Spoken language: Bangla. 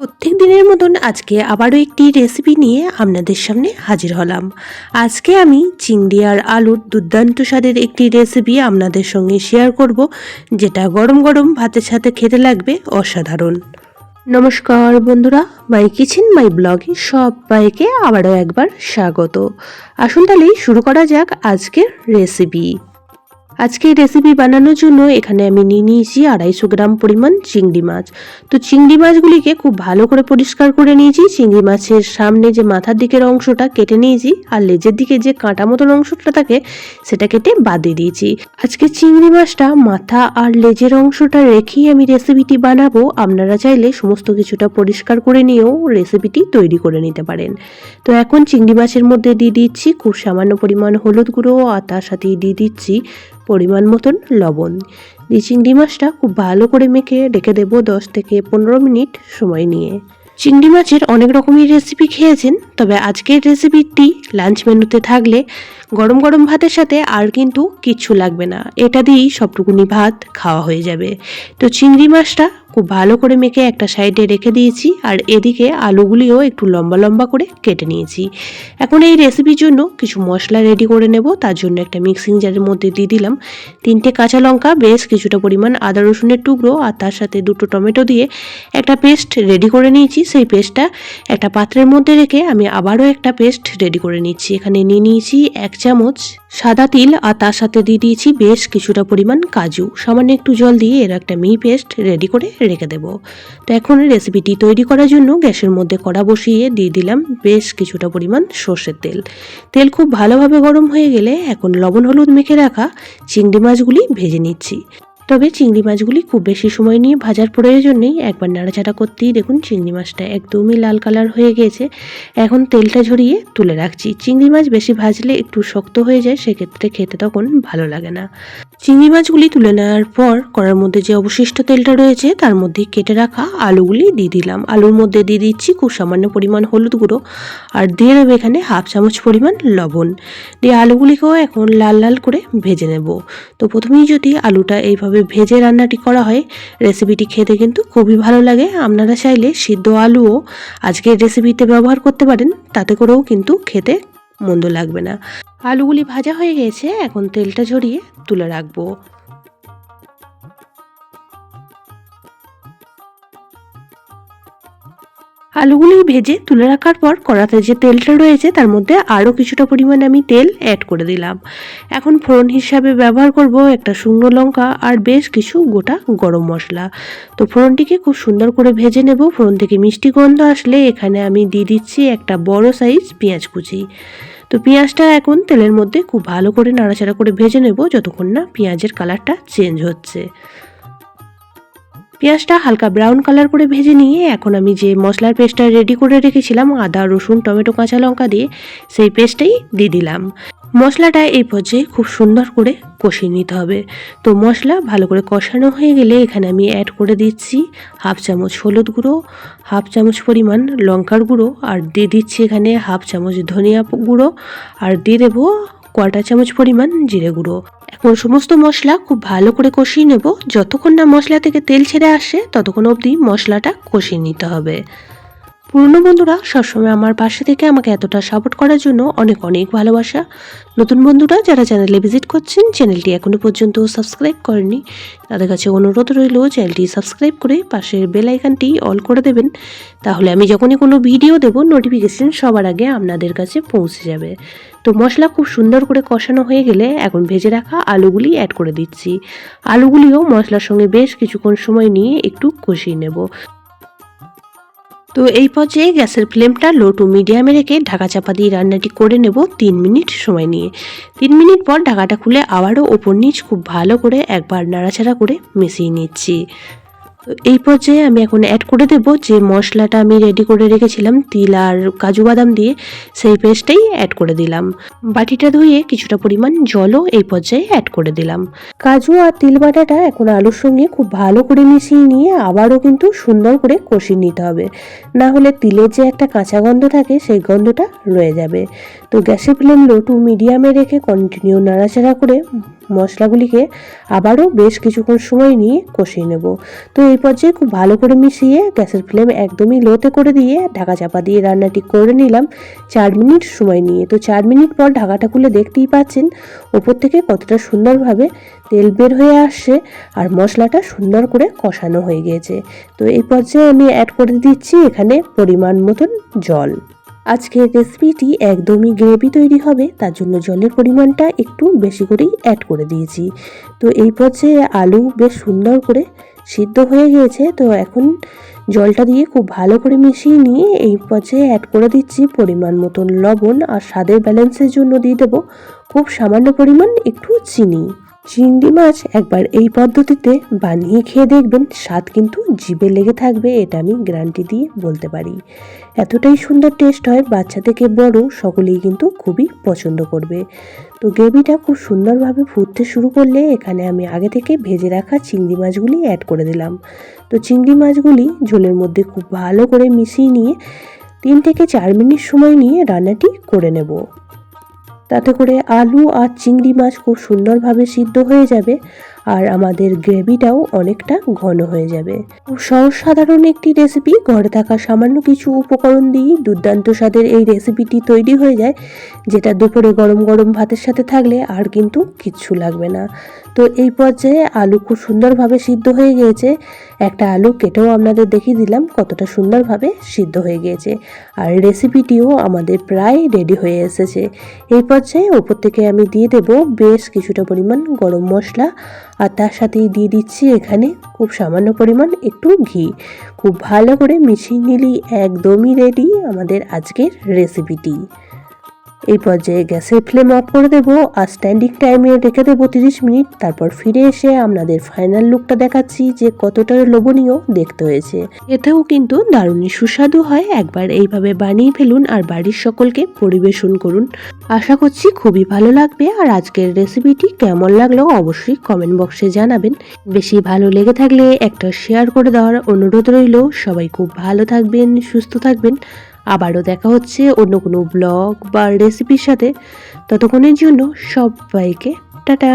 প্রত্যেক দিনের মতন আজকে আবারও একটি রেসিপি নিয়ে আপনাদের সামনে হাজির হলাম। আজকে আমি চিংড়ি আর আলুর দুর্দান্ত স্বাদের একটি রেসিপি আপনাদের সঙ্গে শেয়ার করব, যেটা গরম গরম ভাতের সাথে খেতে লাগবে অসাধারণ। নমস্কার বন্ধুরা মাই কিচেন মাই ব্লগে সবাইকে আবারও একবার স্বাগত। আসুন তাহলে শুরু করা যাক আজকের রেসিপি আজকে রেসিপি বানানোর জন্য এখানে আমি নিয়ে নিয়েছি আড়াইশো গ্রাম পরিমাণ চিংড়ি মাছ। তো চিংড়ি মাছগুলিকে খুব ভালো করে পরিষ্কার করে নিয়েছি। চিংড়ি মাছের সামনে যে মাথার দিকের অংশটা কেটে নিয়েছি আর লেজের দিকে যে কাঁটা মতন অংশটা থাকে, সেটা কেটে বাদ দিয়ে দিয়েছি। আজকে চিংড়ি মাছটা মাথা আর লেজের অংশটা রেখেই আমি রেসিপিটি বানাবো। আপনারা চাইলে সমস্ত কিছুটা পরিষ্কার করে নিয়েও রেসিপিটি তৈরি করে নিতে পারেন। তো এখন চিংড়ি মাছের মধ্যে দিয়ে দিচ্ছি খুব সামান্য পরিমাণ হলুদ গুঁড়ো আর তার সাথে দিয়ে দিচ্ছি পরিমাণ মতন লবণ। দিয়ে চিংড়ি মাছটা খুব ভালো করে মেখে রেখে দেবো দশ থেকে পনেরো মিনিট সময় নিয়ে। চিংড়ি মাছের অনেক রকমের রেসিপি খেয়েছেন, তবে আজকের রেসিপিটি লাঞ্চ মেনুতে থাকলে গরম গরম ভাতের সাথে আর কিন্তু কিচ্ছু লাগবে না। এটা দিয়েই সবটুকুনি ভাত খাওয়া হয়ে যাবে। তো চিংড়ি মাছটা খুব ভালো করে মেখে একটা সাইডে রেখে দিয়েছি আর এদিকে আলুগুলিও একটু লম্বা লম্বা করে কেটে নিয়েছি। এখন এই রেসিপির জন্য কিছু মশলা রেডি করে নেব, তার জন্য একটা মিক্সিং জারের মধ্যে দিয়ে দিলাম। তিনটে কাঁচা লঙ্কা, বেশ কিছুটা পরিমাণ আদা রসুনের টুকরো আর তার সাথে দুটো টমেটো দিয়ে একটা পেস্ট রেডি করে নিয়েছি। সেই পেস্টটা একটা পাত্রের মধ্যে রেখে আমি আবারও একটা পেস্ট রেডি করে নিচ্ছি। এখানে নিয়ে নিয়েছি এক চামচ সাদা তিল আর তার সাথে দিয়ে দিয়েছি বেশ কিছুটা পরিমাণ কাজু। সামান্য একটু জল দিয়ে এর একটা মি পেস্ট রেডি করে রেখে দেব। তো এখন রেসিপিটি তৈরি করার জন্য গ্যাসের মধ্যে কড়া বসিয়ে দিয়ে দিলাম বেশ কিছুটা পরিমাণ সর্ষের তেল। তেল খুব ভালোভাবে গরম হয়ে গেলে এখন লবণ হলুদ মেখে রাখা চিংড়ি মাছগুলি ভেজে নিচ্ছি। তবে চিংড়ি মাছগুলি খুব বেশি সময় নিয়ে ভাজার প্রয়োজন নেই। একবার নাড়াচাড়া করতেই দেখুন চিংড়ি মাছটা একদমই লাল কালার হয়ে গিয়েছে। এখন তেলটা ঝরিয়ে তুলে রাখছি। চিংড়ি মাছ বেশি ভাজলে একটু শক্ত হয়ে যায়, সেক্ষেত্রে খেতে তখন ভালো লাগে না। চিংড়ি মাছগুলি তুলে নেওয়ার পর কড়ার মধ্যে যে অবশিষ্ট তেলটা রয়েছে, তার মধ্যে কেটে রাখা আলুগুলি দিয়ে দিলাম। আলুর মধ্যে দিয়ে দিচ্ছি খুব সামান্য পরিমাণ হলুদ গুঁড়ো আর দিয়ে দেবো এখানে হাফ চামচ পরিমাণ লবণ। দিয়ে আলুগুলিকেও এখন লাল লাল করে ভেজে নেব। তো প্রথমেই যদি আলুটা এইভাবে ভেজে রান্নাটি করা হয়। রেসিপিটি খেতে কিন্তু খুবই ভালো লাগে। আপনারা চাইলে সিদ্ধ আলুও আজকের রেসিপিতে ব্যবহার করতে পারেন। তাতে করেও কিন্তু খেতে মন্দ লাগবে না। আলুগুলি ভাজা হয়ে গেছে। এখন তেলটা ঝরিয়ে তুলে রাখব। আলুগুলি ভেজে তুলে রাখার পর কড়াতে যে তেলটা রয়েছে তার মধ্যে আরও কিছুটা পরিমাণে আমি তেল অ্যাড করে দিলাম। এখন ফোড়ন হিসাবে ব্যবহার করব একটা শুকনো লঙ্কা আর বেশ কিছু গোটা গরম মশলা। তো ফোড়নটিকে খুব সুন্দর করে ভেজে নেব। ফোড়ন থেকে মিষ্টি গন্ধ আসলে এখানে আমি দিয়ে দিচ্ছি একটা বড় সাইজ পেঁয়াজ কুচি। তো পেঁয়াজটা এখন তেলের মধ্যে খুব ভালো করে নাড়াচাড়া করে ভেজে নেব যতক্ষণ না পেঁয়াজের কালারটা চেঞ্জ হচ্ছে। পেঁয়াজটা হালকা ব্রাউন কালার করে ভেজে নিয়ে এখন আমি যে মশলার পেস্টটা রেডি করে রেখেছিলাম, আদা, রসুন, টমেটো, কাঁচা লঙ্কা দিয়ে সেই পেস্টটাই দিয়ে দিলাম। মশলাটা এই পর্যায়ে খুব সুন্দর করে কষিয়ে নিতে হবে। তো মশলা ভালো করে কষানো হয়ে গেলে এখানে আমি অ্যাড করে দিচ্ছি হাফ চামচ হলুদ গুঁড়ো হাফ চামচ পরিমাণ লঙ্কার গুঁড়ো আর দিয়ে দিচ্ছি এখানে হাফ চামচ ধনিয়া গুঁড়ো আর দিয়ে দেবো কোয়াটা চামচ পরিমাণ জিরে গুঁড়ো। এখন সমস্ত মশলা খুব ভালো করে কষিয়ে নেব। যতক্ষণ না মশলা থেকে তেল ছেড়ে আসে, ততক্ষণ অবধি মশলাটা কষিয়ে নিতে হবে। পুরনো বন্ধুরা, সবসময় আমার পাশে থেকে আমাকে এতটা সাপোর্ট করার জন্য অনেক অনেক ভালোবাসা। নতুন বন্ধুরা, যারা চ্যানেলে ভিজিট করছেন চ্যানেলটি এখনও পর্যন্ত সাবস্ক্রাইব করেনি তাদের কাছে অনুরোধ রইল চ্যানেলটি সাবস্ক্রাইব করে পাশের বেল আইকনটি অল করে দেবেন। তাহলে আমি যখনই কোনো ভিডিও দেব নোটিফিকেশন সবার আগে আপনাদের কাছে পৌঁছে যাবে। তো মশলা খুব সুন্দর করে কষানো হয়ে গেলে এখন ভেজে রাখা আলুগুলি অ্যাড করে দিচ্ছি। আলুগুলিও মশলার সঙ্গে বেশ কিছুক্ষণ সময় নিয়ে একটু কষিয়ে নেব। তো এই পর্যায়ে গ্যাসের ফ্লেমটা লো টু মিডিয়ামে রেখে ঢাকা চাপা দিয়ে রান্নাটি করে নেব তিন মিনিট সময় নিয়ে। তিন মিনিট পর ঢাকাটা খুলে আবারও ওপর নিচ খুব ভালো করে একবার নাড়াচাড়া করে মিশিয়ে নিচ্ছি। এই পর্যায়ে আমি এখন অ্যাড করে দেব যে মশলাটা আমি রেডি করে রেখেছিলাম, তিল আর কাজু বাদাম দিয়ে, সেই পেস্টটাই অ্যাড করে দিলাম। বাটিটা ধুয়ে কিছুটা পরিমাণ জলও এই পর্যায়ে অ্যাড করে দিলাম। কাজু আর তিল বাটাটা এখন আলুর সঙ্গে খুব ভালো করে মিশিয়ে নিয়ে আবারও কিন্তু সুন্দর করে কষিয়ে নিতে হবে। না হলে তিলের যে একটা কাঁচা গন্ধ থাকে, সেই গন্ধটা রয়ে যাবে। তো গ্যাসের ফ্লেম লো টু মিডিয়ামে রেখে কন্টিনিউ নাড়াচাড়া করে মশলাগুলিকে আবারও বেশ কিছুক্ষণ সময় নিয়ে কষিয়ে নেব। তো এই পর্যায়ে খুব ভালো করে মিশিয়ে গ্যাসের ফ্লেম একদমই লোতে করে দিয়ে ঢাকা চাপা দিয়ে রান্নাটি করে নিলাম চার মিনিট সময় নিয়ে। তো চার মিনিট পর ঢাকাটা খুলে দেখতেই পাচ্ছেন ওপর থেকে কতটা সুন্দরভাবে তেল বের হয়ে আসছে আর মশলাটা সুন্দর করে কষানো হয়ে গিয়েছে তো এই পর্যায়ে আমি অ্যাড করে দিচ্ছি এখানে পরিমাণ মতন জল। আজকের রেসিপিটি একদমই গ্রেভি তৈরি হবে, তার জন্য জলের পরিমাণটা একটু বেশি করেই অ্যাড করে দিয়েছি। তো এই পর্যায়ে আলু বেশ সুন্দর করে সিদ্ধ হয়ে গিয়েছে, তো এখন জলটা দিয়ে খুব ভালো করে মিশিয়ে নিয়ে এই পর্যায়ে অ্যাড করে দিচ্ছি পরিমাণ মতন লবণ আর স্বাদের ব্যালেন্সের জন্য দিয়ে দেবো খুব সামান্য পরিমাণ একটু চিনি। চিংড়ি মাছ একবার এই পদ্ধতিতে বানিয়ে খেয়ে দেখবেন, স্বাদ কিন্তু জিভে লেগে থাকবে, এটা আমি গ্যারান্টি দিয়ে বলতে পারি। এতটাই সুন্দর টেস্ট হয়, বাচ্চা থেকে বড় সকলেই কিন্তু খুবই পছন্দ করবে। তো গ্রেভিটা খুব সুন্দরভাবে ফুটতে শুরু করলে এখানে আমি আগে থেকে ভেজে রাখা চিংড়ি মাছগুলি অ্যাড করে দিলাম। তো চিংড়ি মাছগুলি ঝোলের মধ্যে খুব ভালো করে মিশিয়ে নিয়ে তিন থেকে চার মিনিট সময় নিয়ে রান্নাটি করে নেব। তাতে করে আলু আর চিংড়ি মাছ খুব সুন্দরভাবে সিদ্ধ হয়ে যাবে। আর আমাদের গ্রেভিটাও অনেকটা ঘন হয়ে যাবে। সহজ সাধারণ একটি রেসিপি ঘরে থাকা সামান্য কিছু উপকরণ দিয়েই দুর্দান্ত স্বাদের এই রেসিপিটি তৈরি হয়ে যায়, যেটা দুপুরে গরম গরম ভাতের সাথে থাকলে আর কিন্তু কিচ্ছু লাগবে না। তো এই পর্যায়ে আলু খুব সুন্দরভাবে সিদ্ধ হয়ে গিয়েছে। একটা আলু কেটেও আপনাদের দেখিয়ে দিলাম কতটা সুন্দরভাবে সিদ্ধ হয়ে গিয়েছে। আর রেসিপিটিও আমাদের প্রায় রেডি হয়ে এসেছে। এই পর্যায়ে ওপর থেকে আমি দিয়ে দেব বেশ কিছুটা পরিমাণ গরম মশলা আর তার সাথেই দিয়ে দিচ্ছি এখানে খুব সামান্য পরিমাণ একটু ঘি। খুব ভালো করে মিশিয়ে নিলেই একদমই রেডি আমাদের আজকের রেসিপিটি এই পর্যায়ে গ্যাসের ফ্লেম অফ করে দেব আর স্ট্যান্ডিং টাইমে রেখে দেবো তিরিশ মিনিট। তারপর ফিরে এসে আপনাদের ফাইনাল লুকটা দেখাচ্ছি যে কতটা লোভনীয় দেখতে হয়েছে। এতেও কিন্তু দারুণই সুস্বাদু হয়। একবার এইভাবে বানিয়ে ফেলুন আর বাড়ির সকলকে পরিবেশন করুন। আশা করছি খুবই ভালো লাগবে আর আজকের রেসিপিটি কেমন লাগল অবশ্যই কমেন্ট বক্সে জানাবেন। বেশি ভালো লেগে থাকলে একটা শেয়ার করে দেওয়ার অনুরোধ রইল। সবাই খুব ভালো থাকবেন, সুস্থ থাকবেন। আবারও দেখা হচ্ছে অন্য কোনো ব্লগ বা রেসিপির সাথে। ততক্ষণের জন্য সবাইকে টাটা।